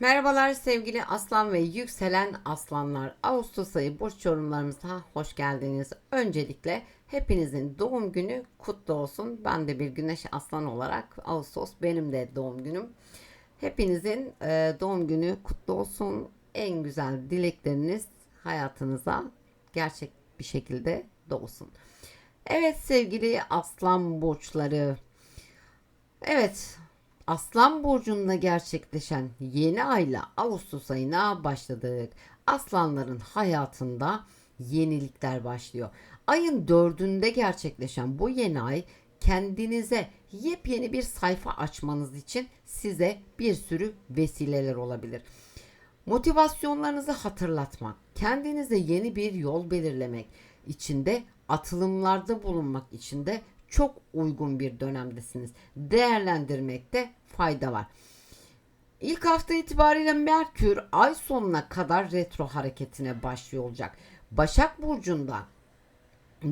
Merhabalar sevgili aslan ve yükselen aslanlar. Ağustos ayı burç yorumlarımıza hoş geldiniz. Öncelikle hepinizin doğum günü kutlu olsun. Ben de bir güneş aslan olarak Ağustos benim de doğum günüm. Hepinizin e, doğum günü kutlu olsun. En güzel dilekleriniz hayatınıza gerçek bir şekilde doğsun. Evet sevgili aslan burçları. Evet Aslan burcunda gerçekleşen yeni ayla Ağustos ayına başladık. Aslanların hayatında yenilikler başlıyor. Ayın dördünde gerçekleşen bu yeni ay kendinize yepyeni bir sayfa açmanız için size bir sürü vesileler olabilir. Motivasyonlarınızı hatırlatmak, kendinize yeni bir yol belirlemek içinde atılımlarda bulunmak için de çok uygun bir dönemdesiniz. Değerlendirmekte fayda var. İlk hafta itibariyle Merkür ay sonuna kadar retro hareketine başlıyor olacak. Başak Burcu'nda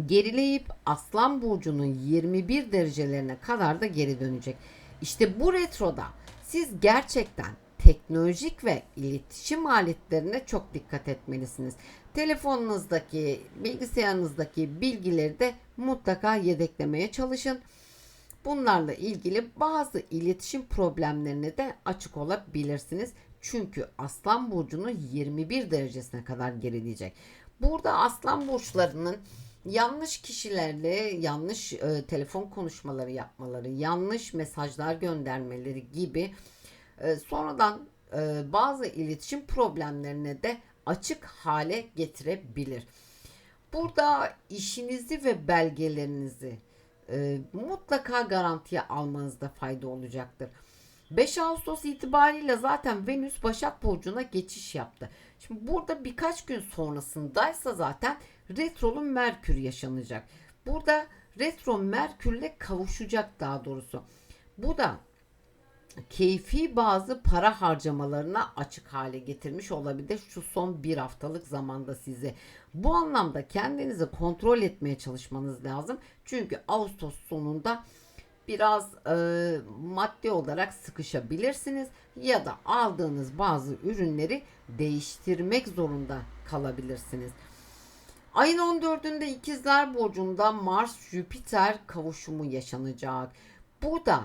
gerileyip Aslan Burcu'nun 21 derecelerine kadar da geri dönecek. İşte bu retroda siz gerçekten teknolojik ve iletişim aletlerine çok dikkat etmelisiniz. Telefonunuzdaki, bilgisayarınızdaki bilgileri de mutlaka yedeklemeye çalışın. Bunlarla ilgili bazı iletişim problemlerine de açık olabilirsiniz. Çünkü Aslan burcunu 21 derecesine kadar gerileyecek. Burada Aslan burçlarının yanlış kişilerle yanlış e, telefon konuşmaları yapmaları, yanlış mesajlar göndermeleri gibi e, sonradan e, bazı iletişim problemlerine de açık hale getirebilir. Burada işinizi ve belgelerinizi e, mutlaka garantiye almanızda fayda olacaktır. 5 Ağustos itibariyle zaten Venüs Başak Burcu'na geçiş yaptı. Şimdi burada birkaç gün sonrasındaysa zaten retrolu Merkür yaşanacak. Burada retro Merkürle kavuşacak daha doğrusu. Bu da keyfi bazı para harcamalarına açık hale getirmiş olabilir şu son bir haftalık zamanda sizi. Bu anlamda kendinizi kontrol etmeye çalışmanız lazım. Çünkü Ağustos sonunda biraz e, maddi olarak sıkışabilirsiniz ya da aldığınız bazı ürünleri değiştirmek zorunda kalabilirsiniz. Ayın 14'ünde ikizler burcunda Mars Jüpiter kavuşumu yaşanacak. Bu da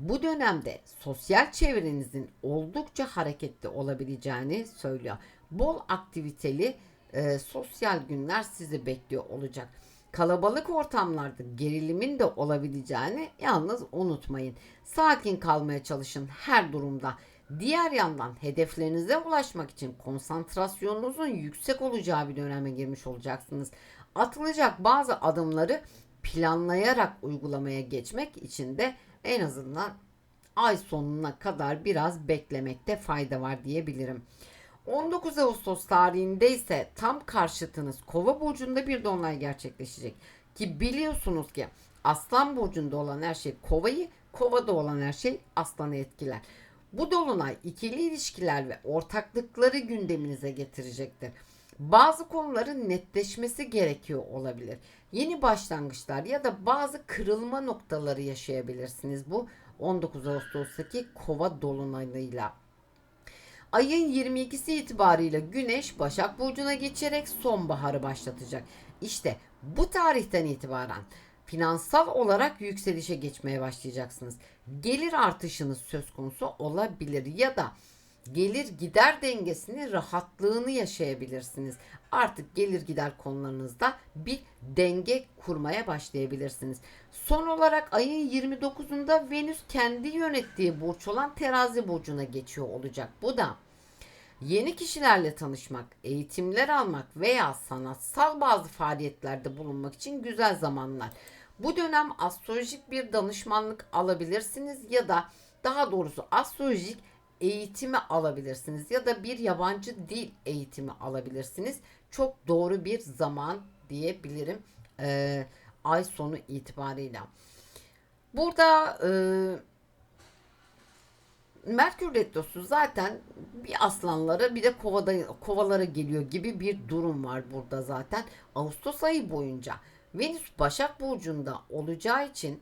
bu dönemde sosyal çevrenizin oldukça hareketli olabileceğini söylüyor. Bol aktiviteli e, sosyal günler sizi bekliyor olacak. Kalabalık ortamlarda gerilimin de olabileceğini yalnız unutmayın. Sakin kalmaya çalışın her durumda. Diğer yandan hedeflerinize ulaşmak için konsantrasyonunuzun yüksek olacağı bir döneme girmiş olacaksınız. Atılacak bazı adımları planlayarak uygulamaya geçmek için de en azından ay sonuna kadar biraz beklemekte fayda var diyebilirim. 19 Ağustos tarihinde ise tam karşıtınız Kova burcunda bir dolunay gerçekleşecek. Ki biliyorsunuz ki Aslan burcunda olan her şey Kova'yı, Kova'da olan her şey Aslan'ı etkiler. Bu dolunay ikili ilişkiler ve ortaklıkları gündeminize getirecektir. Bazı konuların netleşmesi gerekiyor olabilir. Yeni başlangıçlar ya da bazı kırılma noktaları yaşayabilirsiniz bu 19 Ağustos'taki Kova dolunayıyla. Ayın 22'si itibariyle Güneş Başak Burcu'na geçerek sonbaharı başlatacak. İşte bu tarihten itibaren finansal olarak yükselişe geçmeye başlayacaksınız. Gelir artışınız söz konusu olabilir ya da gelir gider dengesini rahatlığını yaşayabilirsiniz. Artık gelir gider konularınızda bir denge kurmaya başlayabilirsiniz. Son olarak ayın 29'unda Venüs kendi yönettiği burç olan terazi burcuna geçiyor olacak. Bu da yeni kişilerle tanışmak, eğitimler almak veya sanatsal bazı faaliyetlerde bulunmak için güzel zamanlar. Bu dönem astrolojik bir danışmanlık alabilirsiniz ya da daha doğrusu astrolojik eğitimi alabilirsiniz ya da bir yabancı dil eğitimi alabilirsiniz. Çok doğru bir zaman diyebilirim e, ay sonu itibariyle. Burada e, Merkür Retrosu zaten bir aslanlara bir de kovada, kovalara geliyor gibi bir durum var burada zaten. Ağustos ayı boyunca Venüs Başak Burcu'nda olacağı için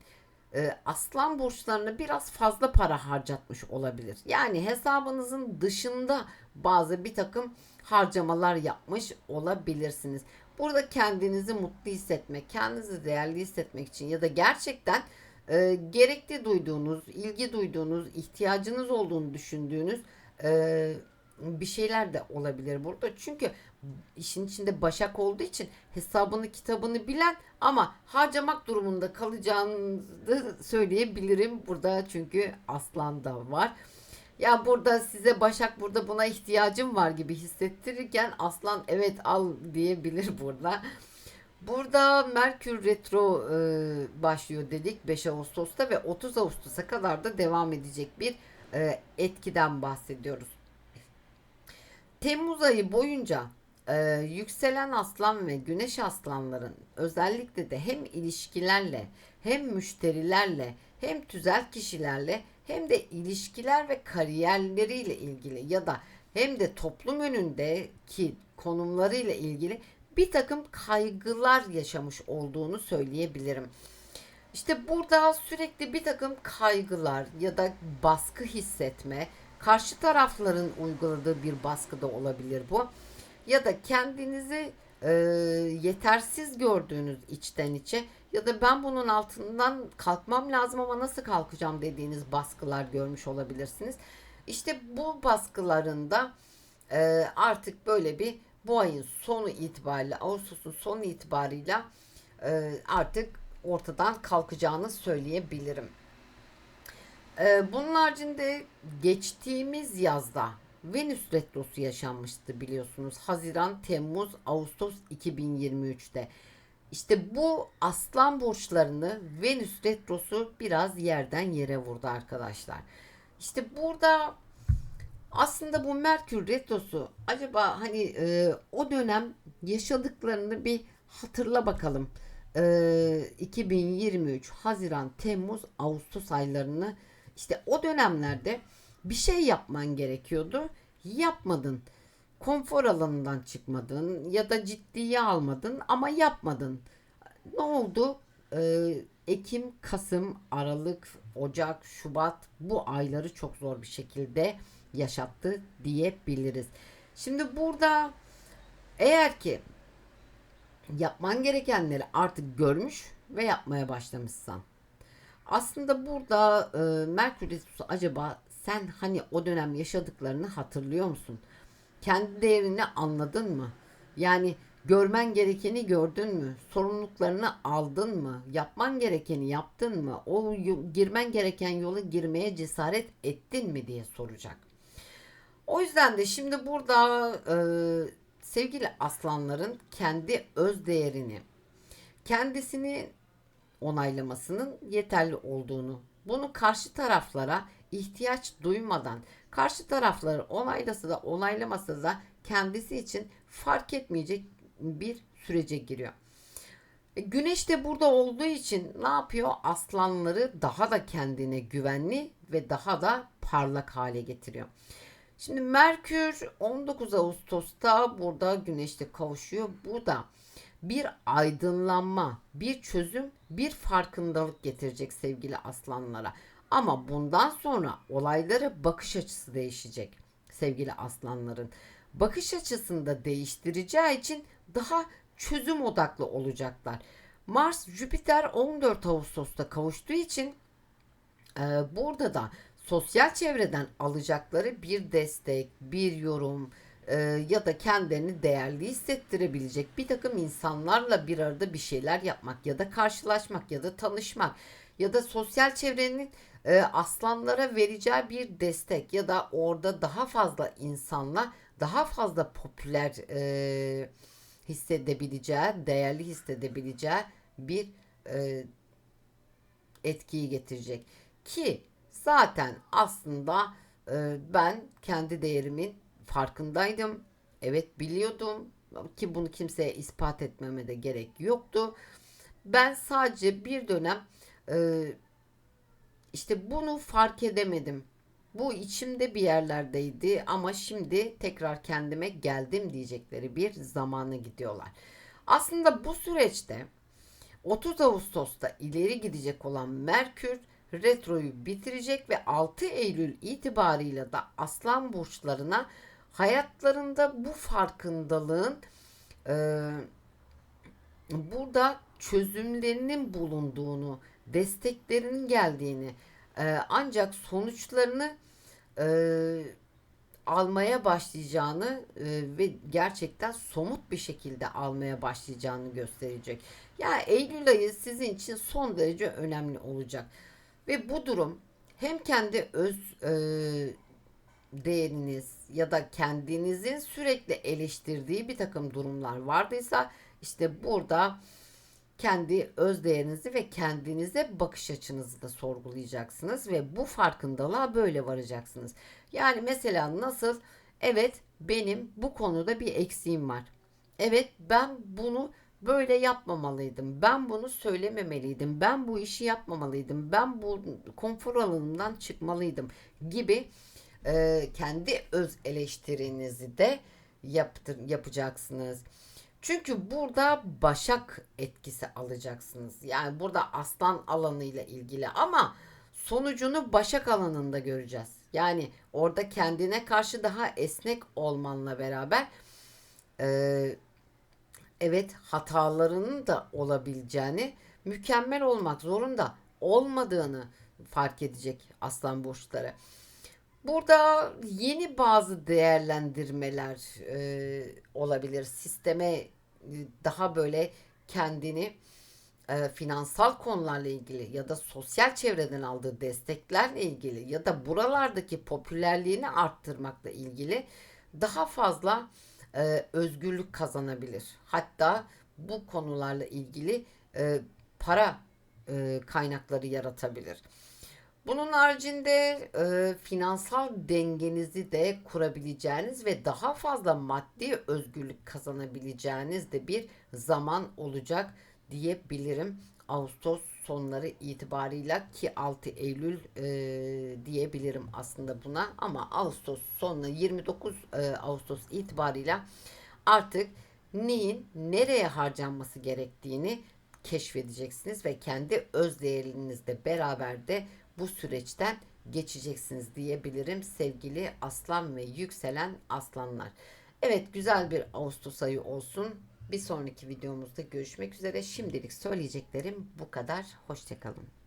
e, aslan burçlarına biraz fazla para harcatmış olabilir. Yani hesabınızın dışında bazı bir takım harcamalar yapmış olabilirsiniz. Burada kendinizi mutlu hissetmek, kendinizi değerli hissetmek için ya da gerçekten e, gerekli duyduğunuz, ilgi duyduğunuz, ihtiyacınız olduğunu düşündüğünüz e, bir şeyler de olabilir burada. Çünkü işin içinde başak olduğu için hesabını kitabını bilen ama harcamak durumunda kalacağını söyleyebilirim burada çünkü aslan da var. Ya burada size Başak burada buna ihtiyacım var gibi hissettirirken Aslan evet al diyebilir burada. Burada Merkür Retro e, başlıyor dedik 5 Ağustos'ta ve 30 Ağustos'a kadar da devam edecek bir e, etkiden bahsediyoruz. Temmuz ayı boyunca e, yükselen aslan ve güneş aslanların özellikle de hem ilişkilerle hem müşterilerle hem tüzel kişilerle hem de ilişkiler ve kariyerleriyle ilgili ya da hem de toplum önündeki konumlarıyla ilgili bir takım kaygılar yaşamış olduğunu söyleyebilirim. İşte burada sürekli bir takım kaygılar ya da baskı hissetme, karşı tarafların uyguladığı bir baskı da olabilir bu. Ya da kendinizi e, yetersiz gördüğünüz içten içe ya da ben bunun altından kalkmam lazım ama nasıl kalkacağım dediğiniz baskılar görmüş olabilirsiniz. İşte bu baskılarında e, artık böyle bir bu ayın sonu itibariyle Ağustos'un sonu itibarıyla e, artık ortadan kalkacağını söyleyebilirim. E, bunun haricinde geçtiğimiz yazda Venüs retrosu yaşanmıştı biliyorsunuz. Haziran, Temmuz, Ağustos 2023'te. İşte bu aslan burçlarını Venüs retrosu biraz yerden yere vurdu arkadaşlar. İşte burada aslında bu Merkür retrosu acaba hani e, o dönem yaşadıklarını bir hatırla bakalım. E, 2023 Haziran, Temmuz, Ağustos aylarını işte o dönemlerde bir şey yapman gerekiyordu. Yapmadın. Konfor alanından çıkmadın ya da ciddiye almadın ama yapmadın. Ne oldu? Ee, Ekim, Kasım, Aralık, Ocak, Şubat bu ayları çok zor bir şekilde yaşattı diyebiliriz. Şimdi burada eğer ki yapman gerekenleri artık görmüş ve yapmaya başlamışsan aslında burada e, Merkür acaba sen hani o dönem yaşadıklarını hatırlıyor musun? Kendi değerini anladın mı? Yani görmen gerekeni gördün mü? Sorumluluklarını aldın mı? Yapman gerekeni yaptın mı? O girmen gereken yolu girmeye cesaret ettin mi diye soracak. O yüzden de şimdi burada e, sevgili aslanların kendi öz değerini, kendisini onaylamasının yeterli olduğunu, bunu karşı taraflara ihtiyaç duymadan karşı tarafları onaylasa da onaylamasa da kendisi için fark etmeyecek bir sürece giriyor. E, güneş de burada olduğu için ne yapıyor? Aslanları daha da kendine güvenli ve daha da parlak hale getiriyor. Şimdi Merkür 19 Ağustos'ta burada güneşle kavuşuyor. Bu da bir aydınlanma, bir çözüm, bir farkındalık getirecek sevgili aslanlara. Ama bundan sonra olaylara bakış açısı değişecek sevgili aslanların. Bakış açısını da değiştireceği için daha çözüm odaklı olacaklar. Mars Jüpiter 14 Ağustos'ta kavuştuğu için e, burada da sosyal çevreden alacakları bir destek, bir yorum e, ya da kendilerini değerli hissettirebilecek bir takım insanlarla bir arada bir şeyler yapmak ya da karşılaşmak ya da tanışmak ya da sosyal çevrenin e, aslanlara vereceği bir destek ya da orada daha fazla insanla daha fazla popüler e, hissedebileceği, değerli hissedebileceği bir e, etkiyi getirecek. Ki zaten aslında e, ben kendi değerimin farkındaydım. Evet biliyordum ki bunu kimseye ispat etmeme de gerek yoktu. Ben sadece bir dönem e, işte bunu fark edemedim. Bu içimde bir yerlerdeydi ama şimdi tekrar kendime geldim diyecekleri bir zamanı gidiyorlar. Aslında bu süreçte 30 Ağustos'ta ileri gidecek olan Merkür retroyu bitirecek ve 6 Eylül itibarıyla da Aslan burçlarına hayatlarında bu farkındalığın e, burada çözümlerinin bulunduğunu, desteklerinin geldiğini, e, ancak sonuçlarını e, almaya başlayacağını e, ve gerçekten somut bir şekilde almaya başlayacağını gösterecek. Yani Eylül ayı sizin için son derece önemli olacak. Ve bu durum hem kendi öz e, değeriniz ya da kendinizin sürekli eleştirdiği bir takım durumlar vardıysa işte burada kendi öz ve kendinize bakış açınızı da sorgulayacaksınız ve bu farkındalığa böyle varacaksınız. Yani mesela nasıl evet benim bu konuda bir eksiğim var. Evet ben bunu böyle yapmamalıydım. Ben bunu söylememeliydim. Ben bu işi yapmamalıydım. Ben bu konfor alanımdan çıkmalıydım gibi e, kendi öz eleştirinizi de yaptır, yapacaksınız. Çünkü burada başak etkisi alacaksınız. Yani burada aslan alanıyla ilgili ama sonucunu başak alanında göreceğiz. Yani orada kendine karşı daha esnek olmanla beraber e, evet hatalarının da olabileceğini mükemmel olmak zorunda olmadığını fark edecek aslan burçları. Burada yeni bazı değerlendirmeler e, olabilir. Sisteme e, daha böyle kendini e, finansal konularla ilgili ya da sosyal çevreden aldığı desteklerle ilgili ya da buralardaki popülerliğini arttırmakla ilgili daha fazla e, özgürlük kazanabilir. Hatta bu konularla ilgili e, para e, kaynakları yaratabilir. Bunun haricinde e, finansal dengenizi de kurabileceğiniz ve daha fazla maddi özgürlük kazanabileceğiniz de bir zaman olacak diyebilirim. Ağustos sonları itibarıyla ki 6 Eylül e, diyebilirim aslında buna ama Ağustos sonuna 29 e, Ağustos itibarıyla artık neyin nereye harcanması gerektiğini keşfedeceksiniz ve kendi öz değerinizle beraber de bu süreçten geçeceksiniz diyebilirim sevgili aslan ve yükselen aslanlar. Evet güzel bir Ağustos ayı olsun. Bir sonraki videomuzda görüşmek üzere. Şimdilik söyleyeceklerim bu kadar. Hoşçakalın.